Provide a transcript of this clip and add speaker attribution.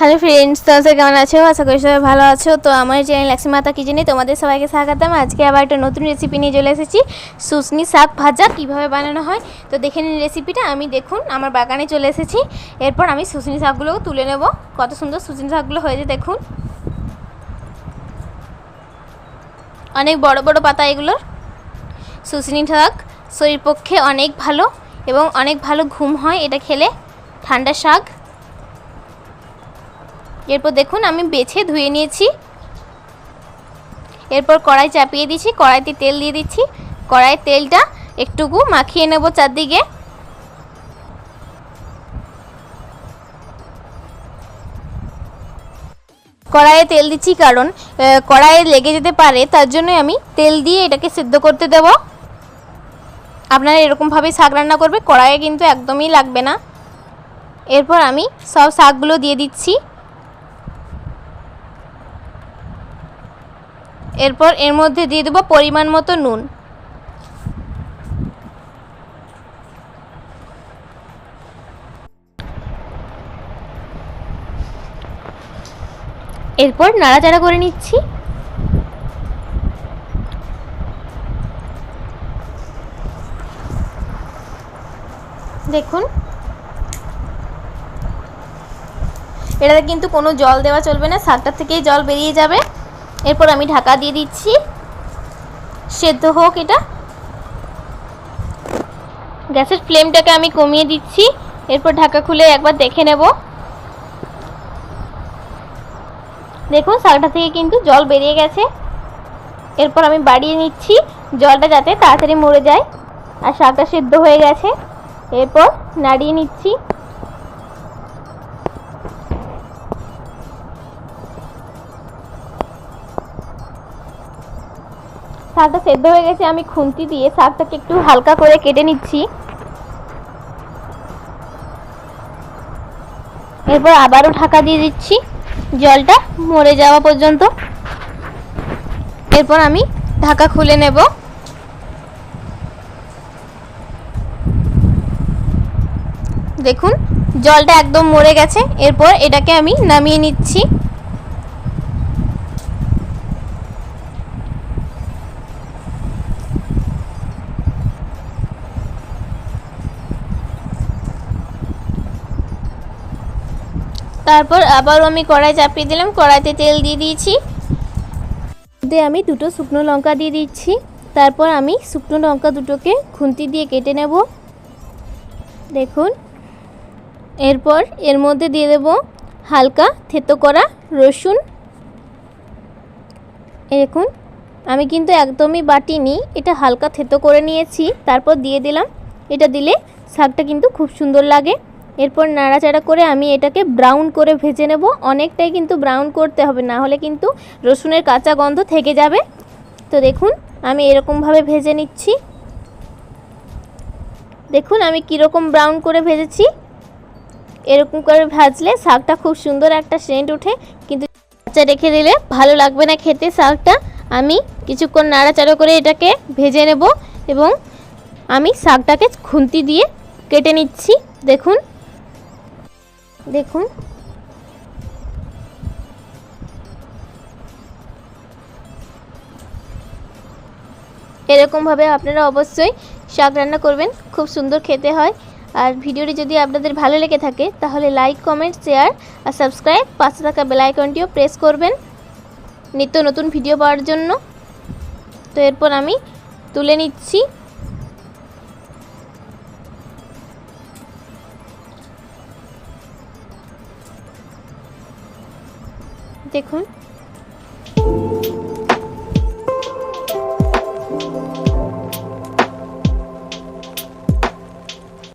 Speaker 1: Hello friends তোমরা কেমন আছো? আশা করি সবাই ভালো আছো। তো আমার চ্যানেল লক্ষ্মী মাতা কিচেনে তোমাদের সবাইকে স্বাগতম। আজকে আবার একটা নতুন রেসিপি নিয়ে চলে এসেছি। সুসনি শাক ভাজা কীভাবে বানানো হয়? তো দেখে নিন রেসিপিটা আমি দেখুন, আমার বাগানে চলে এসেছি। এরপর আমি সুসনি শাকগুলো তুলে নেব। কত সুন্দর সুসনি শাকগুলো হয়েছে, দেখুন। অনেক বড় বড় পাতা এগুলোর। সুসনি শাক শরীর পক্ষে অনেক ভালো এবং অনেক ভালো ঘুম হয়। এটা খেলে ঠান্ডা শাক। এরপর দেখুন, আমি বেছে ধুয়ে নিয়েছি। এরপর কড়াই চাপিয়ে দিচ্ছি কড়াইতে তেল দিয়ে দিচ্ছি। কড়াইয়ের তেলটা একটুকু মাখিয়ে নেব চারদিকে। কড়াইয়ে তেল দিচ্ছি কারণ কড়াইয়ে লেগে যেতে পারে, তার জন্যই আমি তেল দিয়ে এটাকে সিদ্ধ করতে দেব। আপনারা এরকমভাবে শাক রান্না করবে, কড়াইয়ে কিন্তু একদমই লাগবে না। এরপর আমি সব শাকগুলো দিয়ে দিচ্ছি। এরপর এর মধ্যে দিয়ে দেবো পরিমাণ মতো নুন। এরপর নাড়াচাড়া করে নিচ্ছি। দেখুন। এটাতে কিন্তু কোনো জল দেওয়া চলবে না শাকটার থেকেই জল বেরিয়ে যাবে। এরপর আমি ঢাকা দিয়ে দিচ্ছি। সেদ্ধ হোক এটা। গ্যাসের ফ্লেমটাকে আমি কমিয়ে দিচ্ছি। এরপর ঢাকা খুলে একবার দেখে নেব। দেখুন শাকটা থেকে কিন্তু জল বেরিয়ে গেছে। এরপর আমি বাড়িয়ে নিচ্ছি। জলটা যাতে তাড়াতাড়ি মরে যায়। আর শাকটা সেদ্ধ হয়ে গেছে। এরপর নাড়িয়ে নিচ্ছি। শাকটা সেদ্ধ হয়ে গেছে, আমি খুন্তি দিয়ে শাকটাকে একটু হালকা করে কেটে নিচ্ছি। এরপর আবারও ঢাকা দিয়ে দিচ্ছি, জলটা মরে যাওয়া পর্যন্ত। এরপর আমি ঢাকা খুলে নেব। দেখুন, জলটা একদম মরে গেছে, এরপর এটাকে আমি নামিয়ে নিচ্ছি। তারপর আবারও আমি কড়াই চাপিয়ে দিলাম, কড়াইতে তেল দিয়ে দিয়েছি। দিয়ে আমি দুটো শুকনো লঙ্কা দিয়ে দিচ্ছি। তারপর আমি শুকনো লঙ্কা দুটোকে খুন্তি দিয়ে কেটে নেব। দেখুন, এরপর এর মধ্যে দিয়ে দেব হালকা থেতো করা রসুন। দেখুন, আমি কিন্তু একদমই বাটিনি, এটা হালকা থেতো করে নিয়েছি। তারপর দিয়ে দিলাম, এটা দিলে শাকটা কিন্তু খুব সুন্দর লাগে। এরপর নাড়াচাড়া করে আমি এটাকে ব্রাউন করে ভেজে নেব। অনেকটাই কিন্তু ব্রাউন করতে হবে, না হলে কিন্তু রসুনের কাঁচা গন্ধ থেকে যাবে। তো দেখুন, আমি এরকমভাবে ভেজে নিচ্ছি। দেখুন, আমি কীরকম ব্রাউন করে ভেজেছি। এরকম করে ভাজলে শাকটা খুব সুন্দর একটা সেন্ট ওঠে। কিন্তু কাঁচা রেখে দিলে ভালো লাগবে না খেতে শাকটা। আমি কিছুক্ষণ নাড়াচাড়া করে এটাকে ভেজে নেব এবং আমি শাকটাকে খুন্তি দিয়ে কেটে নিচ্ছি। দেখুন দেখুন। এরকমভাবে আপনারা অবশ্যই শাক রান্না করবেন, খুব সুন্দর খেতে হয়। আর ভিডিওটি যদি আপনাদের ভালো লেগে থাকে, তাহলে লাইক, কমেন্ট, শেয়ার আর সাবস্ক্রাইব। পাশে থাকা বেল আইকনটিও প্রেস করবেন নিত্য নতুন ভিডিও পাওয়ার জন্য। তো এরপর আমি তুলে নিচ্ছি। দেখুন।